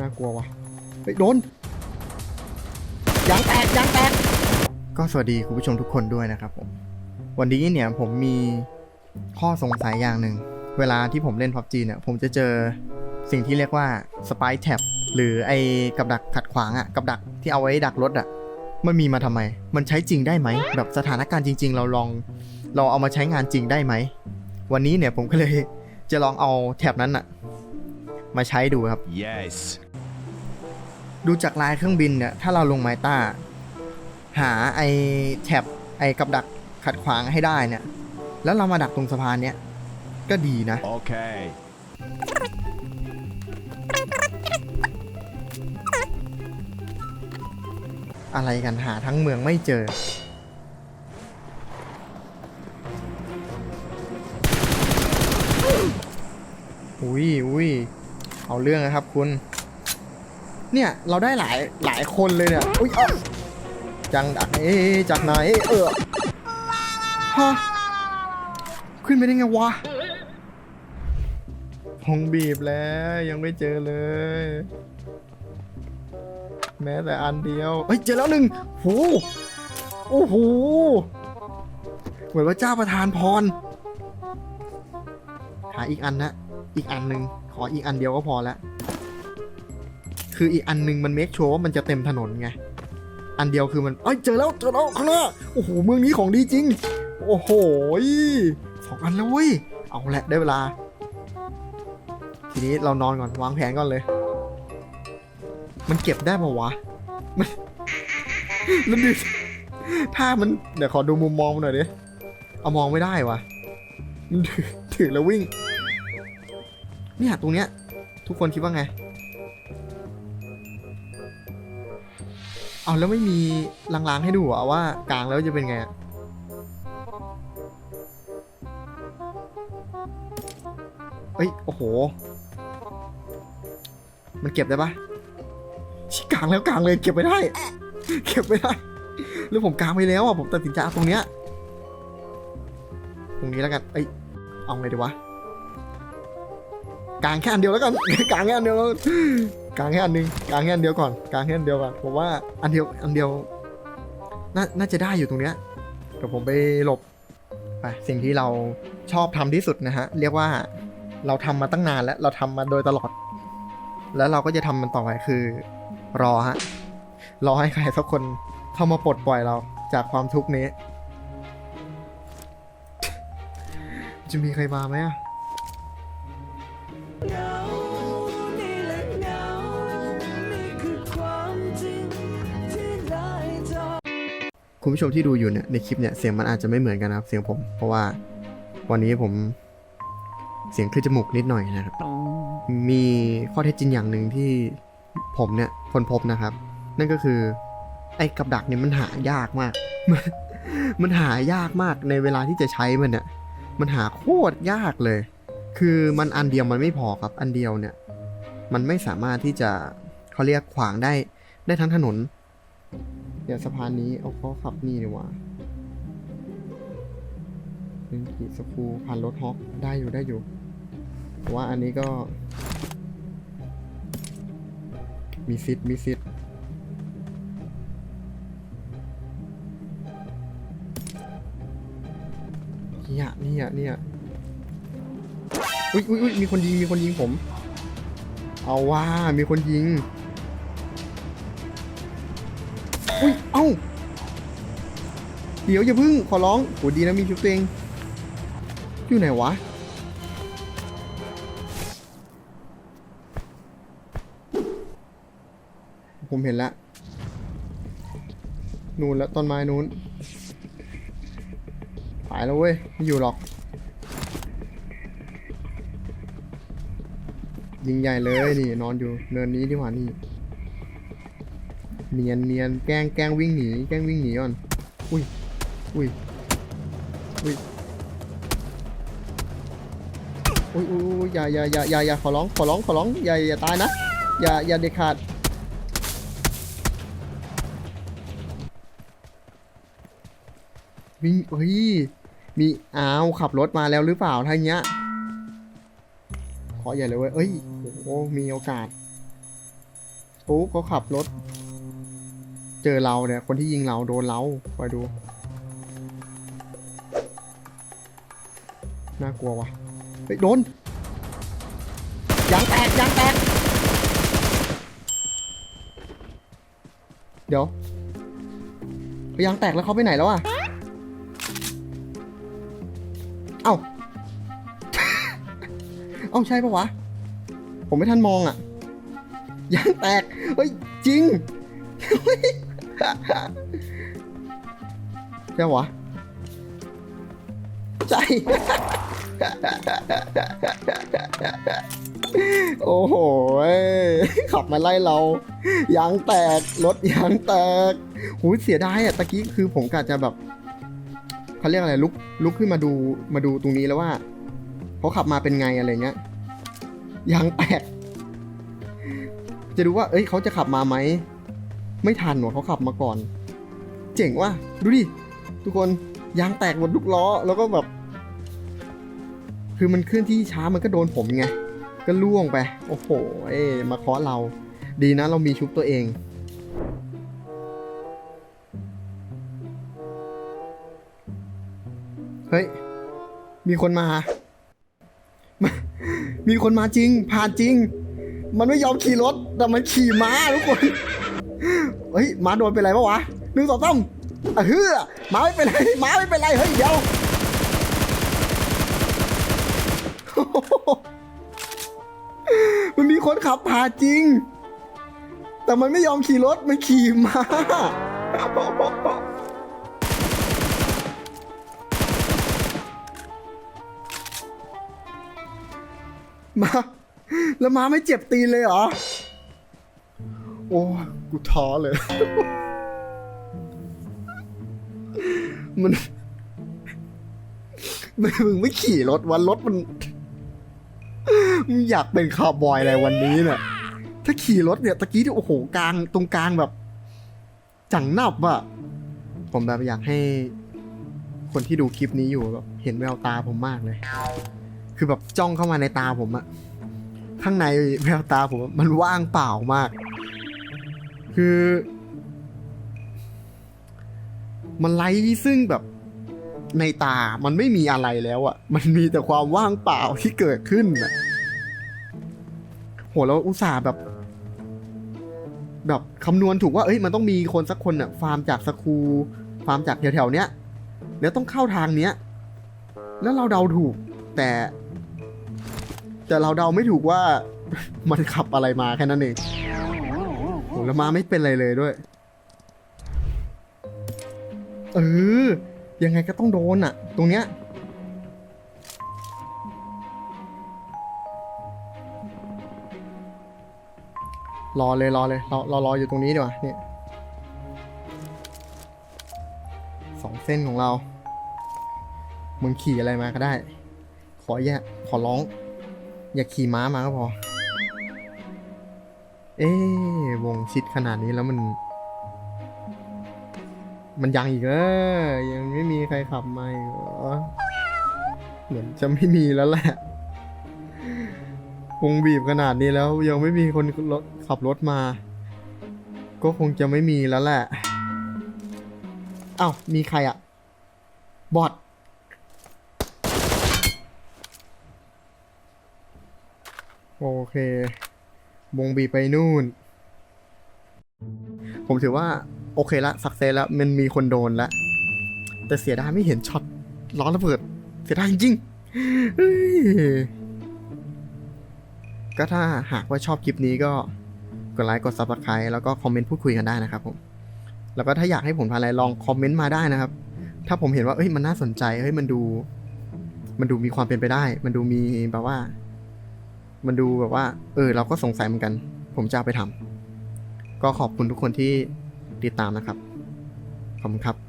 น่ากลัววะเฮ้ยโดนยางแตกยางแตก ก็สวัสดีคุณผู้ชมทุกคนด้วยนะครับผม วันนี้เนี่ยผมมีข้อสงสัยอย่างหนึ่ง เวลาที่ผมเล่น PUBG เนี่ยผมจะเจอสิ่งที่เรียกว่า Spy Trap หรือไอ้กับดักขัดขวางอะกับดักที่เอาไว้ดักรถอะมันมีมาทำไม มันใช้จริงได้ไหม แบบสถานการณ์จริง ๆ เราลองเราเอามาใช้งานจริงได้ไหม วันนี้เนี่ยผมก็เลยจะลองเอาแท็บนั้นอะมาใช้ดูครับ Yes. ดูจากลายเครื่องบินเนี่ย ถ้าเราลงไม้ต้า หาไอ้แท็บไอ้กับดักขัดขวางให้ได้เนี่ย แล้วเรามาดักตรงสะพานเนี่ยก็ดีนะ Okay. อะไรกันหาทั้งเมืองไม่เจอ อุ้ยอุ้ยเอาเรื่องนะครับคุณ เนี่ยเราได้หลายหลายคนเลยเนี่ยอุ้ยเอ้าจังดักเอ๊ะจากไหนเออฮะขึ้นไปได้ไงวะพงบีบแล้วยังไม่เจอเลย แม้แต่อันเดียวเฮ้ยเจอแล้วหนึ่งโหโอ้โหเหมือนว่าเจ้าประทานพร หาอีกอันนะ อีกอันหนึ่งขออีกอันเดียวก็พอละ คืออีกอันหนึ่งมันเมคชัวร์ว่ามันจะเต็มถนนไง อันเดียวคือมันเอ้ยเจอแล้วเจอแล้วข้างหน้าโอ้โหเมืองนี้ของดีจริง โอ้โหสองอันแล้วเว้ยเอาแหละได้เวลา ทีนี้เรานอนก่อนวางแผนก่อนเลย มันเก็บได้ปะวะมันแล้วดูถ้ามันเดี๋ยวขอดูมุมมองมันหน่อยดิเอามองไม่ได้วะมันถือถือแล้ววิ่ง เนี่ยตรงเนี้ย ทุกคนคิดว่าไง เอาแล้วไม่มีลางๆให้ดูเหรอะว่ากลางแล้วจะเป็นไงเอ้ย โอ้โห มันเก็บได้ปะชิกลางแล้วกลางเลยเก็บไม่ได้ เก็บไม่ได้แล้วผมกลางไปแล้วอะผมตัดสินใจเอาตรงเนี้ย ตรงนี้แล้วกัน เอ้ย เอาไงดีวะ กลางแค่อันเดียวแล้วกัน กลางแค่อันเดียวแล้ว กลางแค่อันหนึงกลางแค่อันเดียวก่อนกลางแค่อันเดียวก่อนผมว่าอันเดียวอันเดียวน่าน่าจะได้อยู่ตรงเนี้ยเดี๋ยวผมไปหลบไปสิ่งที่เราชอบทำที่สุดนะฮะเรียกว่าเราทำมาตั้งนานแล้วเราทำมาโดยตลอด แล้วเราก็จะทำมันต่อไปคือ รอฮะรอให้ใครสักคนเข้ามาปลดปล่อยเราจากความทุกข์นี้ จะมีใครมาไหมอะ คุณผู้ชมที่ดูอยู่เนี่ยในคลิปเนี่ยเสียงมันอาจจะไม่เหมือนกันนะครับ เสียงผม เพราะว่าวันนี้ผมเสียงคลื่นจมูกนิดหน่อยนะครับ มีข้อเท็จจริงอย่างหนึ่งที่ผมเนี่ยคนพบนะครับ นั่นก็คือ ไอ้กับดักเนี่ยมันหายากมาก มันหายากมากในเวลาที่จะใช้มันเนี่ยมันหาโคตรยากเลย คือมันอันเดียวมันไม่พอครับ อันเดียวเนี่ย มันไม่สามารถที่จะเขาเรียกขวางได้ได้ทั้งถนน เดี๋ยวสะพานนี้เอาเขาขับนี่ดีกว่าเป็นขี่สกูผ่านรถฮอกได้อยู่ได้อยู่แต่ว่าอันนี้ก็ มีซิดมีซิดเนี่ยเนี่ยเนี่ยอุ้ยอุ้ยอุ้ยมีคนยิงมีคนยิงผม เอาว่ามีคนยิง อุ้ย เอ้า เดี๋ยวอย่าพึ่งขอร้องโหดีนะมีชุดตัวเองอยู่ไหนวะ ผมเห็นแล้ว นู่นแล้วต้นไม้นู้นหายแล้วเว้ย ไม่อยู่หรอก ยิงใหญ่เลยนี่ นอนอยู่เนินนี้ดีกว่านี่ เนียนเนียนแกล้งแกล้งวิ่งหนีแกล้งวิ่งหนีก่อนอุ้ยอุ้ยอุ้ยอุ้ยอุ้ยอย่าอย่าอย่าอย่าอย่าขอร้องขอร้องขอร้องอย่าอย่าตายนะอย่าอย่าเด็ดขาดวิ่งเฮ้ยมีอ้าวขับรถมาแล้วหรือเปล่าถ้าอย่างเงี้ยขอใหญ่เลยเว้ยเอ้ยโอ้มีโอกาสปุ๊เขาขับรถ เจอเราเนี่ย คนที่ยิงเราโดนเราคอยดู น่ากลัววะเฮ้ยโดนยางแตกยางแตก เดี๋ยวเขายางแตกแล้วเขาไปไหนแล้วอะ เอ้า เอ้าใช่ปะวะ ผมไม่ทันมองอะ ยางแตก เฮ้ย จริง ใช่ปะวะใช่โอ้โห ขับมาไล่เรา ยางแตก รถยางแตกหูเสียดายอะตะกี้คือผมกะจะแบบเขาเรียกอะไรลุกลุกขึ้นมาดูมาดูตรงนี้แล้วว่าเขาขับมาเป็นไงอะไรเงี้ยยางแตกจะดูว่า เอ้ยเขาจะขับมาไหม ไม่ทันหรอเขาขับมาก่อน เจ๋งว่ะดูดิทุกคนยางแตกหมดทุกล้อแล้วก็แบบ คือมันเคลื่อนที่ช้ามันก็โดนผมไงก็ล่วงไป โอ้โหเอ้มาเคาะเรา ดีนะเรามีชุบตัวเองเฮ้ย มีคนมา มีคนมาจริง ผ่านจริง มันไม่ยอมขี่รถ แต่มันขี่ม้าทุกคน เฮ้ยม้าโดนเป็นไรปะวะหนึ่งสองสามอะเฮือม้าไม่เป็นไรม้าไม่เป็นไรเฮ้ยเดี๋ยวมันมีคนขับผ่าจริง แต่มันไม่ยอมขี่รถ มันขี่ม้ามา แล้วม้าไม่เจ็บตีนเลยเหรอ โอ้กูท้อเลย มันมึงไม่ขี่รถวันรถมันมึงอยากเป็นคาวบอยอะไรวันนี้เนี่ยถ้าขี่รถเนี่ยตะกี้ที่โอ้โหกลางตรงกลางแบบ จังนับอะผมแบบอยากให้ คนที่ดูคลิปนี้อยู่แบบเห็นแววตาผมมากเลย คือแบบจ้องเข้ามาในตาผมอะข้างในแววตาผมมันว่างเปล่ามาก คือ มันไร้ซึ่งแบบในตามันไม่มีอะไรแล้วอะมันมีแต่ความว่างเปล่าที่เกิดขึ้นอะโหแล้วอุตส่าห์แบบ แบบคำนวณถูกว่าเอ้ยมันต้องมีคนสักคนอะฟาร์มจากสคูฟาร์มจากแถวๆเนี้ยแล้วต้องเข้าทางเนี้ย แล้วเราเดาถูก แต่ แต่เราเดาไม่ถูกว่า มันขับอะไรมาแค่นั้นเอง แล้วมาไม่เป็นอะไรเลยด้วย เออ ยังไงก็ต้องโดนอะตรงเนี้ย รอเลยรอเลยเราเรารออยู่ตรงนี้ดีกว่านี่สองเส้นของเรามึงขี่อะไรมาก็ได้ ขอแย่าขอร้อง อย่าขี่ม้ามาก็พอ เอ๊วงชิดขนาดนี้แล้วมัน มันยังอีกเออยังไม่มีใครขับมาอีกเหรอเหมือนจะไม่มีแล้วแหละวงบีบขนาดนี้แล้วยังไม่มีคนรถขับรถมา ก็คงจะไม่มีแล้วแหละอ้าวมีใครอะบอทโอเค วงบีไปนู่น ผมถือว่า โอเคละสักเซสแล้วมันมีคนโดนแล้ว แต่เสียดายไม่เห็นช็อตล้อระเบิด เสียดายจริงก็ถ้าหากว่าชอบคลิปนี้ก็กดไลค์กด subscribe แล้วก็คอมเมนต์พูดคุยกันได้นะครับผม แล้วก็ถ้าอยากให้ผมทำอะไรลองคอมเมนต์มาได้นะครับ ถ้าผมเห็นว่าเอ้ยมันน่าสนใจเฮ้ยมันดู มันดูมีความเป็นไปได้ มันดูมีแบบว่า มันดูแบบว่า เออ เราก็สงสัยเหมือนกัน ผมจะเอาไปทำก็ขอบคุณทุกคนที่ติดตามนะครับ ขอบคุณครับ